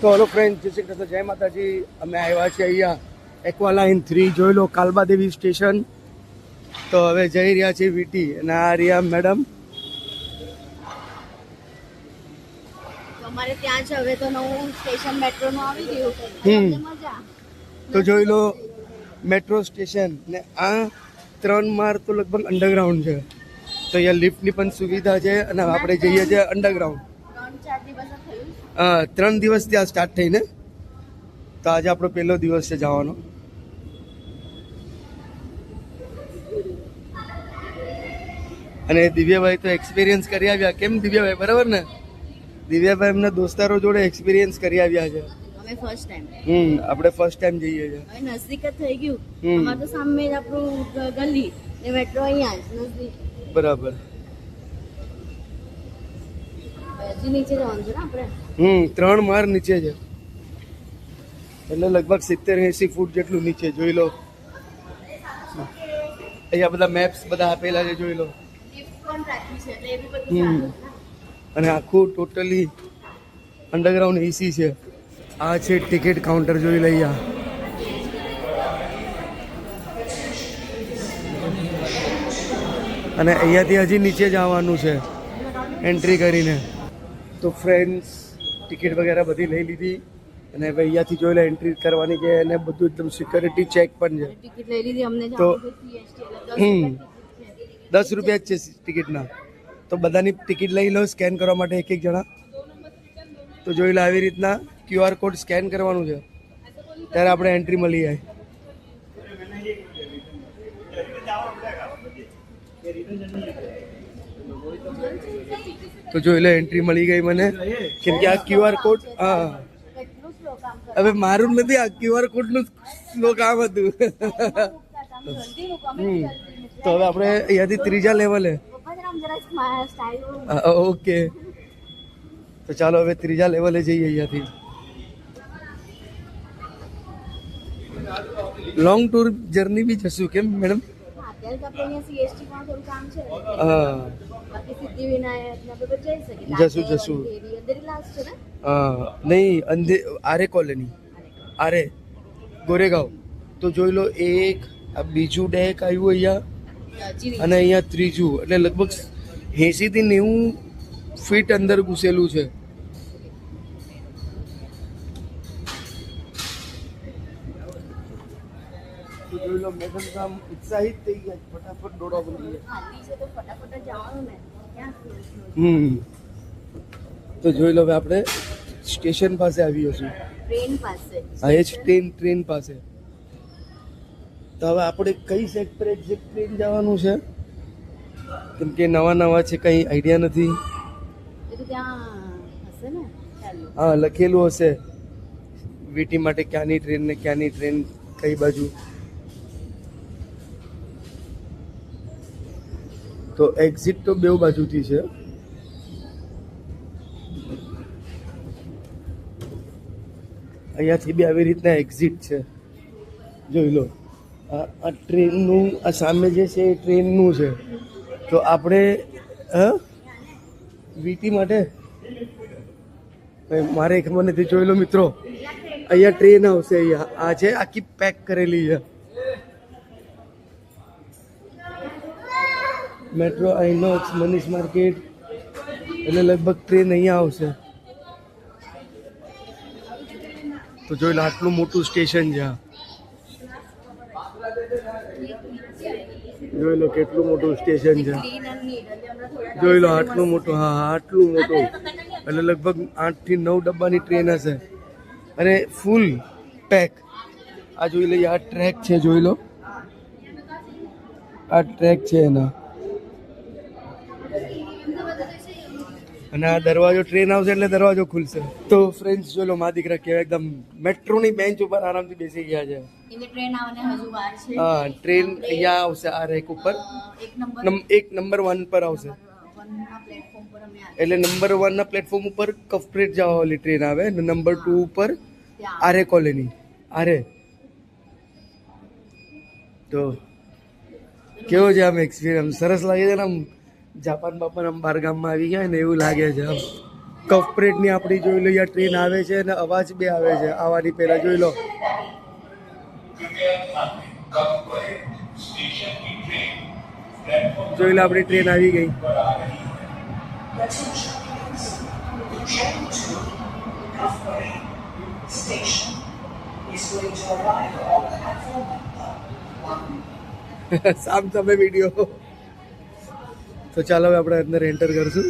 તો hello friend જય શ્રી કૃષ્ણ જય માતાજી. અમે આવ્યા છીએ અહીંયા એક્વાલાઇન થ્રી જોઈ લો કાલબાદેવી સ્ટેશન તો હવે જઈ રહ્યા છીએ વીટી. અને આ રહ્યા મેડમ અમારે ત્યાં છે હવે તો નવું સ્ટેશન મેટ્રો આવી ગયું હમ. મજા. તો જોઈ લો મેટ્રો સ્ટેશન ને આ ત્રણ માર તો લગભગ અંડરગ્રાઉન્ડ છે. તો અહીંયા લિફ્ટની પણ સુવિધા છે અને આપણે જઈએ છીએ અંડરગ્રાઉન્ડ ત્રણ ચાર દિવસ જ થયું હા ત્રણ દિવસ ત્યાં સ્ટાર્ટ થઈને તો આજે આપણો પહેલો દિવસ છે જવાનો. અને દિવ્યાભાઈ તો એક્સપિરિયન્સ કરી આવ્યા. કેમ દિવ્યાભાઈ? બરાબર ને? દિવ્યાભાઈ એમના દોસ્તારો જોડે એક્સપિરિયન્સ કરી આવ્યા છે. અમે ફર્સ્ટ ટાઈમ હમ આપણે ફર્સ્ટ ટાઈમ જઈએ છીએ. હવે નજદીક જ થઈ ગયું. હમ. તો સામે આપણું ગલી. ને મેટ્રો અહીંયા જ નજદીક બરાબર હજી નીચે જવાનું છે ને આપણે હમ ત્રણ માર નીચે છે. એટલે લગભગ સિત્તેર એસી ફૂટ જેટલું નીચે જોઈ લો. અહીંયા બધા મેપ્સ બધા આપેલા છે જોઈ લો. અને આખું ટોટલી અંડરગ્રાઉન્ડ એસી છે. આ છે ટિકિટ કાઉન્ટર જોઈ લઈએ અને અહીંયાથી હજી નીચે જવાનું છે એન્ટ્રી કરીને. તો ફ્રેન્ડ્સ ટિકિટ વગેરે બધી લઈ લીધી. અને હવે અહીંયાથી જોઈ લે એન્ટ્રી કરવાની છે અને બધું એકદમ સિક્યોરિટી ચેક પણ છે. ટિકિટ લઈ લીધી અમને તો- દસ રૂપિયા જ છે ટિકિટના તો બધાની ટિકિટ લઈ લો સ્કેન કરવા માટે એક એક જણા. તો જોઈ લો આવી રીતના ક્યુઆર કોડ સ્કેન કરવાનું છે. ત્યારે આપણે એન્ટ્રી મળી જાય. તો જોઈ એટલે એન્ટ્રી મળી ગઈ મને. કેમ કે આ ક્યુઆર કોડ હા. હવે મારું નથી આ ક્યુઆર કોડનું સ્લો કામ હતું. તો હવે આપણે અહીંયાથી ત્રીજા લેવલે ઓકે. તો ચાલો હવે ત્રીજા લેવલે જઈએ અહીંયાથી. લોંગ ટૂર જર્ની બી જશું કેમ મેડમ હા, શકીએ જશું, નહીં અંધે આરે કોલોની. આરે ગોરેગાંવ. તો જોઈ લો એક આ બીજું ડેક આવ્યું અહીંયા. અને અહીંયા ત્રીજું. એટલે લગભગ એંસી થી નેવું ફીટ અંદર ઘૂસેલું છે. લો તો આમ ઉત્સાહિત થઈ ગયા ફટાફટ દોડવા બની ગયા? હમ. તો જોઈ લો હવે આપણે સ્ટેશન પાસે આવ્યો છું ટ્રેન પાસે. હા એ જ ટ્રેન ટ્રેન પાસે. તો હવે આપણે કઈ સેટ પર એક્ઝેક્ટ ટ્રેન જવાનું છે? કેમ કે નવા નવા છે કંઈ આઈડિયા નથી. હા લખેલું હશે. વીટી માટે ક્યાંની ટ્રેન ને ક્યાંની ટ્રેન કઈ બાજુ? તો એક્ઝિટ તો બેઉ બાજુથી છે. અહીંયાથી બી આવી રીતના એક્ઝિટ છે. જોઈ લો. આ ટ્રેનનું, આ સામે જે છે એ ટ્રેનનું છે. તો આપણે, હા? વીટી માટે? મારે ખબર નથી જોઈ લો મિત્રો. અહીંયા ટ્રેન આવશે, અહીંયા. આ છે આખી પેક કરેલી છે. મેટ્રો આઈનોક્સ મનીષ માર્કેટ એટલે લગભગ ટ્રેન અહીંયા આવશે. તો જોઈ લો આટલું મોટું સ્ટેશન છે. જોઈ લો કેટલું મોટું સ્ટેશન છે. જોઈ લો આટલું મોટું હા, આટલું મોટું. એટલે લગભગ આઠથી નવ ડબ્બાની ટ્રેન હશે. અને ફૂલ પેક આ જોઈ લઈએ આ ટ્રેક છે જોઈ લો. આ ટ્રેક છે એના. અને આ દરવાજો ટ્રેન આવશે એટલે દરવાજો ખુલશે. તો ફ્રેન્ડ્સ જો લો મા દીકરા કેવા એકદમ મેટ્રોની બેન્ચ ઉપર આરામથી બેસી ગયા છે. હા ટ્રેન અહીંયા આવશે આ રેક ઉપર. એક નંબર વન પર આવશે. એટલે નંબર વન ના પ્લેટફોર્મ ઉપર કફપ્રેટ જવા વાળી ટ્રેન આવે અને નંબર ટુ ઉપર આરે કોલોની આરે. તો કેવો છે આમ એક્સપિરિયન્સ સરસ લાગે છે ને આમ? જાપાન પણ આમ બારગામમાં આવી ગયા ને એવું લાગે છે. આમ કફપરેટની આપણી જોઈ લો યા ટ્રેન આવે છે અને અવાજ બી આવે છે. આવવાની પહેલાં જોઈ લો. જોઈ લો આપણી ટ્રેન આવી ગઈ. સામ તમે વીડિયો તો ચાલો હવે આપણે અંદર એન્ટર કરશું.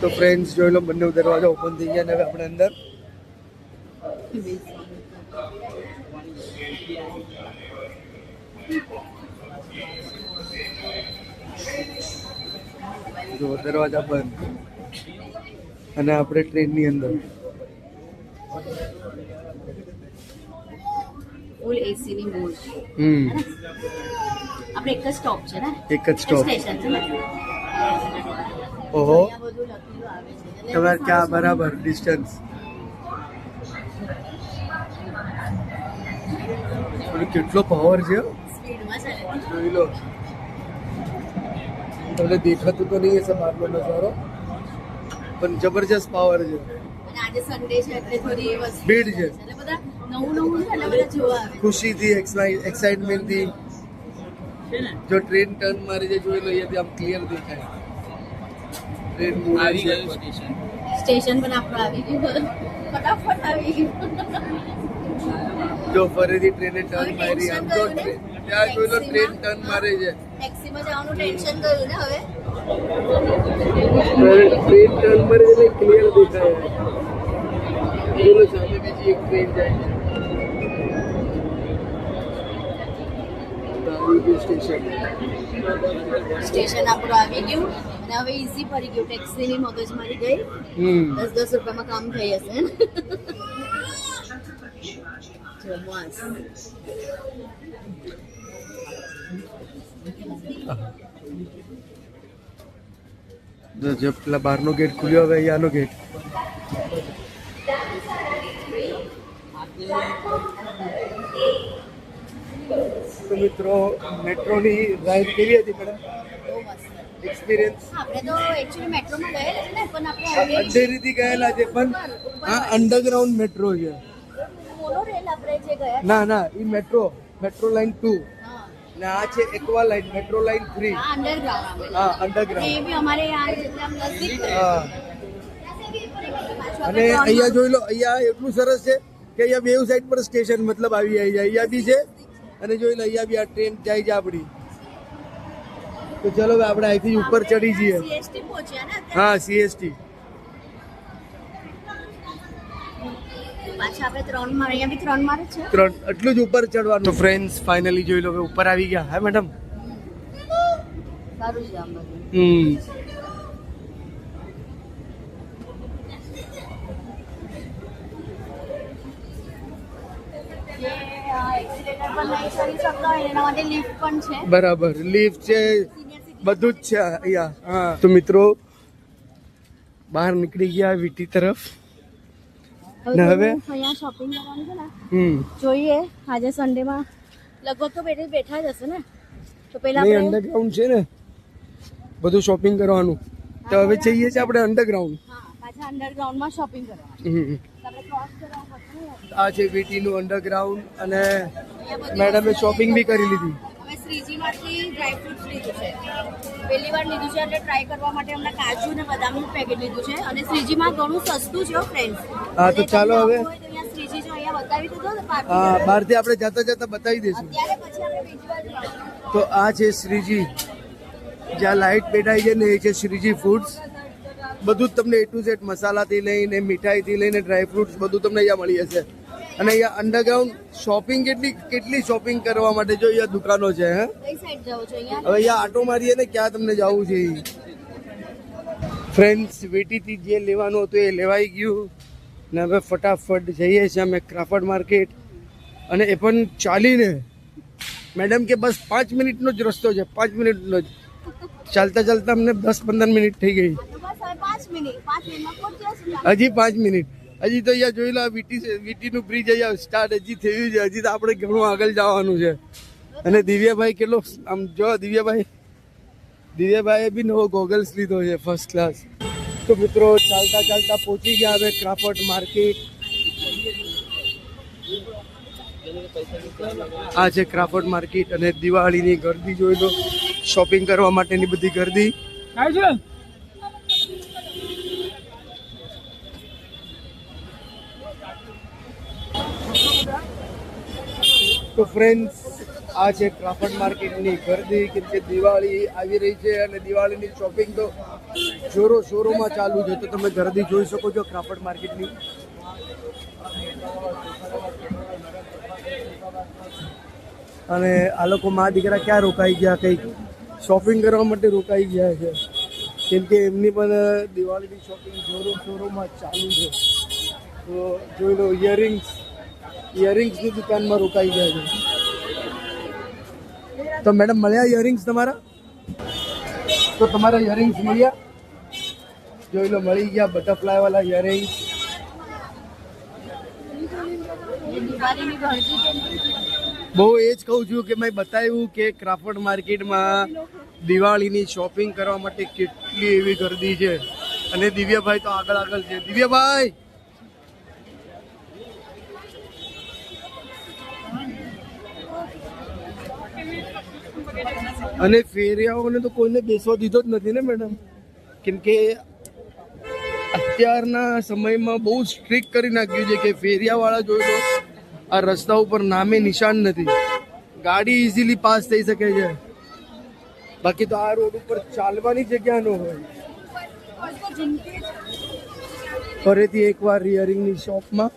તો ફ્રેન્ડ્સ જોઈ લો બંને દરવાજા ઓપન થઈ ગયા અને હવે આપણે અંદર. જો દરવાજા બંધ. અને આપણે ટ્રેનની અંદર. ફૂલ એસી ની મોડ હમ. આપણે એક જ સ્ટોપ છે ને? એક જ સ્ટોપ સ્ટેશન છે ને? ઓહો. તમારે ક્યાં બરાબર ડિસ્ટન્સ કેટલો પાવર છે. જોઈ લો. તમને દેખાતું તો નહીં હશે બહારનો નજારો પણ જબરજસ્ત પાવર છે. આજે સન્ડે છે એટલે થોડી ભીડ છે. એટલે બધા? નવું નવું છે એટલે બધા જોવા ખુશીથી એક્સાઇટમેન્ટથી જો ટ્રેન ટર્ન મારી છે જોઈ લો અહીંયાથી આમ ક્લિયર દેખાય. ટ્રેન આવી ગયું સ્ટેશન સ્ટેશન પણ આપણું આવી ગયું. ફટાફટ આવી ગયું. જો ફરીથી ટ્રેને ટર્ન મારી આમ તો ત્યાં જોઈ લો ટ્રેન ટર્ન મારે છે. ટેક્સીમાં જવાનું ટેન્શન ગયું ને હવે? ટ્રેન ટર્ન મારે એટલે ક્લિયર દેખાય. જોઈ લો સામે બીજી એક ટ્રેન જાય છે. આવી ગયું સ્ટેશન સ્ટેશન આપણું આવી ગયું અને હવે ઈઝી પડી ગયું ટેક્સીની મગજમારી ગઈ હમ દસ દસ રૂપિયામાં કામ થઈ હશે ને જો મસ્ત જો જે પેલા બહારનો ગેટ ખુલ્યો હવે અહીંયાનો ગેટ તો મિત્રો મેટ્રોની રાઈડ કેવી હતી મેડમ? એક્સપિરિયન્સ આપણે તો એક્ચ્યુઅલી મેટ્રોમાં ગયેલા છે ને પણ આપણે અંધેરીથી ગયેલા છે પણ આ અંડરગ્રાઉન્ડ મેટ્રો છે. મોનોરેલ આપણે જે ગયા ના ના એ મેટ્રો મેટ્રો લાઈન ટુ. ને આ છે એકવા લાઈન મેટ્રો લાઈન થ્રી. હા અંડરગ્રાઉન્ડ હા એ અંડરગ્રાઉન્ડ બી અમારે આ જેટલે નજીક હા. અને અહીંયા જોઈ લો અહીંયા એટલું સરસ છે કે અહીંયા બેવ સાઈડ પર સ્ટેશન મતલબ આવી જાય અહીંયા બી છે. અને જોઈ લો અહીંયા બી આ ટ્રેન જાય છે આપણી. તો ચલો આપણે અહીંથી ઉપર ચડી જઈએ. હા સીએસટી ત્રણ એટલું જ ઉપર ચડવાનું ફ્રેન્ડ્સ ફાઇનલી જોઈ લો કે ઉપર આવી ગયા. હા મેડમ સારું છે હમ જે શકતા હોય એના માટે લિફ્ટ પણ છે. બરાબર. લિફ્ટ છે બધું જ છે અહીંયા. હા. તો મિત્રો બહાર નીકળી ગયા વીટી તરફ. ને હવે? અહીંયા શોપિંગ કરવાનું છે ને? હમ. જોઈએ આજે સન્ડેમાં લગભગ તો બેઠે બેઠા જ હશે ને? તો પેલા આપણે અંડરગ્રાઉન્ડ છે ને? બધું શોપિંગ કરવાનું. તો હવે જઈએ છીએ આપણે અંડરગ્રાઉન્ડ હા પાછા અંડરગ્રાઉન્ડમાં શોપિંગ કરવાનું. હમ. ને. આ છે વીટીનું અંડરગ્રાઉન્ડ અને મેડમે શોપિંગ બી કરી લીધી. શ્રીજીમાંથી લીધું છે. પહેલી વાર લીધું છે એટલે ટ્રાય કરવા માટે અમને કાજુ અને બદામનું પેકેટ લીધું છે. અને શ્રીજીમાં ઘણું સસ્તું છે ફ્રેન્ડ્સ હા, તો ચાલો હવે. શ્રીજી જો અહીંયા બતાવી દીધો હા બહારથી આપણે જતા જતા બતાવી દઈશું. તો આ છે શ્રીજી. જ્યાં લાઇટ બેઠાઈ છે ને એ છે શ્રીજી ફૂડ્સ બધું જ તમને એ ટુ ઝેડ મસાલાથી લઈને મીઠાઈથી લઈને ડ્રાય ફ્રૂટ્સ બધું તમને અહીંયા મળી જશે. અને અહીંયા અંડરગ્રાઉન્ડ શોપિંગ કેટલી કેટલી શોપિંગ કરવા માટે જો અહીંયા દુકાનો છે હે? હવે અહીંયા આટો મારીએ ને ક્યાં તમને જવું છે ફ્રેન્ડ્સ વેટીથી જે લેવાનું હતું એ લેવાઈ ગયું. ને હવે ફટાફટ જઈએ છીએ અમે ક્રાફર્ડ માર્કેટ અને એ પણ ચાલીને. મેડમ કે બસ પાંચ મિનિટનો જ રસ્તો છે પાંચ મિનિટનો જ. ચાલતા ચાલતા અમને દસ પંદર મિનિટ થઈ ગઈ. હજી પાંચ મિનિટ. હજી તો અહીંયા જોઈ લો વીટી વીટીનું બ્રિજ અહીંયા સ્ટાર્ટ હજી થયું છે, હજી તો આપણે ઘણું આગળ જવાનું છે. અને દિવ્યાભાઈ કેટલો આમ જો દિવ્યાભાઈ, દિવ્યાભાઈએ બી નવો ગોગલ્સ લીધો છે ફર્સ્ટ ક્લાસ તો મિત્રો, ચાલતા ચાલતા પહોંચી ગયા હવે ક્રાફર્ટ માર્કેટ આ છે ક્રાફર્ટ માર્કેટ અને દિવાળીની ગરદી જોઈ લો. શોપિંગ કરવા માટેની બધી ગરદી તો ફ્રેન્ડ્સ આ છે ક્રાફર્ટ માર્કેટની ગરદી કેમ કે દિવાળી આવી રહી છે અને દિવાળીની શોપિંગ તો જોરો શોરોમાં ચાલુ છે, તો તમે ગરદી જોઈ શકો છો ક્રાફટ માર્કેટની અને આ લોકો મા દીકરા ક્યાં રોકાઈ ગયા? કંઈક શોપિંગ કરવા માટે રોકાઈ ગયા છે. કેમ કે એમની પણ દિવાળીની શોપિંગ જોરો શોરોમાં ચાલુ છે. તો જોઈ લો ઇયરિંગ્સ ઇયરિંગ્સની દુકાનમાં રોકાઈ ગયા છે. તો મેડમ, મળ્યા ઇયરિંગ્સ તમારા? તો તમારા ઇયરિંગ્સ મળ્યા? જોઈ લો, મળી ગયા બટરફ્લાય વાળા ઇયરિંગ્સ બહુ એ જ કહું છું કે મેં બતાવ્યું કે ક્રાફર્ડ માર્કેટમાં દિવાળીની શોપિંગ કરવા માટે કેટલી એવી ગરદી છે. અને દિવ્યભાઈ તો આગળ આગળ છે. દિવ્યભાઈ! અને ફેરિયાઓને તો કોઈને બેસવા દીધો જ નથી ને, મેડમ? કેમ કે અત્યારના સમયમાં બહુ સ્ટ્રિક્ટ કરી નાખ્યું છે કે ફેરિયાવાળા જોઈ લો, આ રસ્તા ઉપર નામે નિશાન નથી. ગાડી ઇઝીલી પાસ થઈ શકે છે. બાકી તો આ રોડ ઉપર ચાલવાની જગ્યા ન હોય. ફરીથી એકવાર રિયરિંગની શોપમાં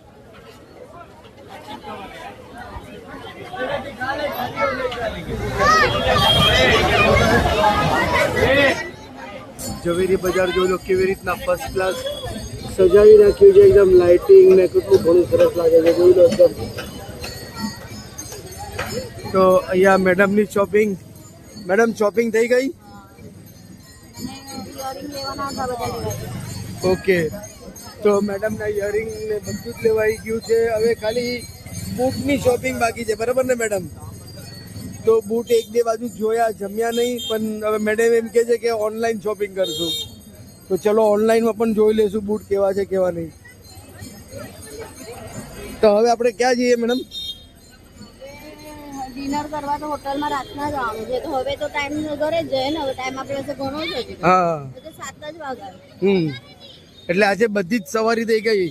ઝવેરી બજાર લો કેવી રીતના ફર્સ્ટ ક્લાસ સજાવી રાખ્યું છે એકદમ લાઇટિંગ ને કેટલું ઘણું સરસ લાગે છે જોઈ લો એકદમ. તો અહીંયા મેડમની શોપિંગ મેડમ શોપિંગ થઈ ગઈ? ઓકે. તો મેડમના ઇયરિંગ ને બધું જ લેવાઈ ગયું છે. હવે ખાલી બુકની શોપિંગ બાકી છે. બરાબર ને મેડમ? તો બૂટ એક બે બાજુ જોયા જમ્યા નહીં પણ હવે મેડમ એમ કહે છે કે ઓનલાઈન શોપિંગ કરશું. તો ચલો ઓનલાઈનમાં પણ જોઈ લેશું બૂટ કેવા છે કેવા નહીં. તો હવે આપણે ક્યાં જઈએ મેડમ ડિનર કરવા તો હોટલમાં રાતના જવાનું છે. તો હવે તો ટાઈમ ઘરે જ ને. હવે ટાઈમ આપણી પાસે ઘણો છે હા. સાત જ વાગ્યા હમ. એટલે આજે બધી જ સવારી થઈ ગઈ.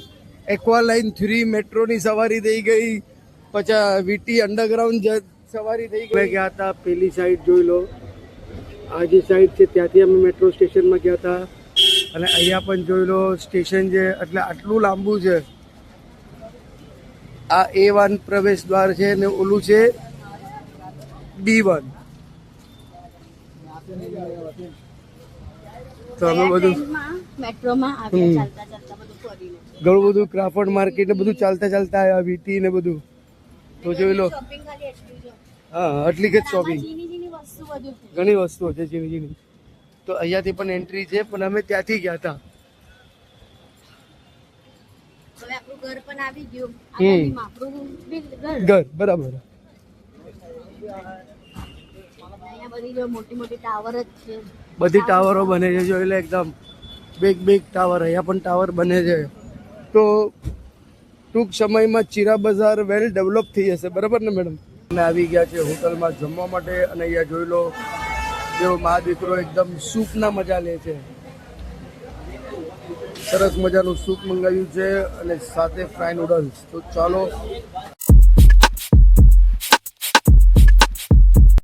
એક્વા લાઇન થ્રી મેટ્રોની સવારી થઈ ગઈ. પછી વીટી અંડરગ્રાઉન્ડ સવારી થઈ ગઈ. ગયા હતા પેલી સાઈડ જોઈ લો. આ જે સાઈડ છે ત્યાંથી અમે મેટ્રો સ્ટેશનમાં ગયા હતા. અને અહીંયા પણ જોઈ લો સ્ટેશન છે એટલે આટલું લાંબુ છે. આ એ વન પ્રવેશ દ્વાર છે ને ઓલું છે બી વન તો અમે બધું ઘણું બધું ક્રાફર્ડ માર્કેટ ને બધું ચાલતા ચાલતા આવ્યા વીટી ને બધું. તો જોઈ લો. ખાલી એટલી કે જ શોપિંગ. ઘણી વસ્તુઓ છે ઝીણી ઝીણી તો અહીંયાથી પણ એન્ટ્રી છે પણ અમે ત્યાંથી ગયા હતા. ઘર બરાબર. બધી જો ટાવરો બને છે જોઈ લે એકદમ બિગ બિગ ટાવર અહીંયા પણ ટાવર બને છે. તો ટૂંક સમયમાં ચીરા બજાર વેલ ડેવલપ થઈ જશે. બરાબર ને મેડમ? અમે આવી ગયા છે હોટલમાં જમવા માટે અને અહીંયા જોઈ લો જેવો મા દીકરો એકદમ સૂપના મજા લે છે. સરસ મજાનું સૂપ મંગાવ્યું છે અને સાથે ફ્રાય નૂડલ્સ તો ચાલો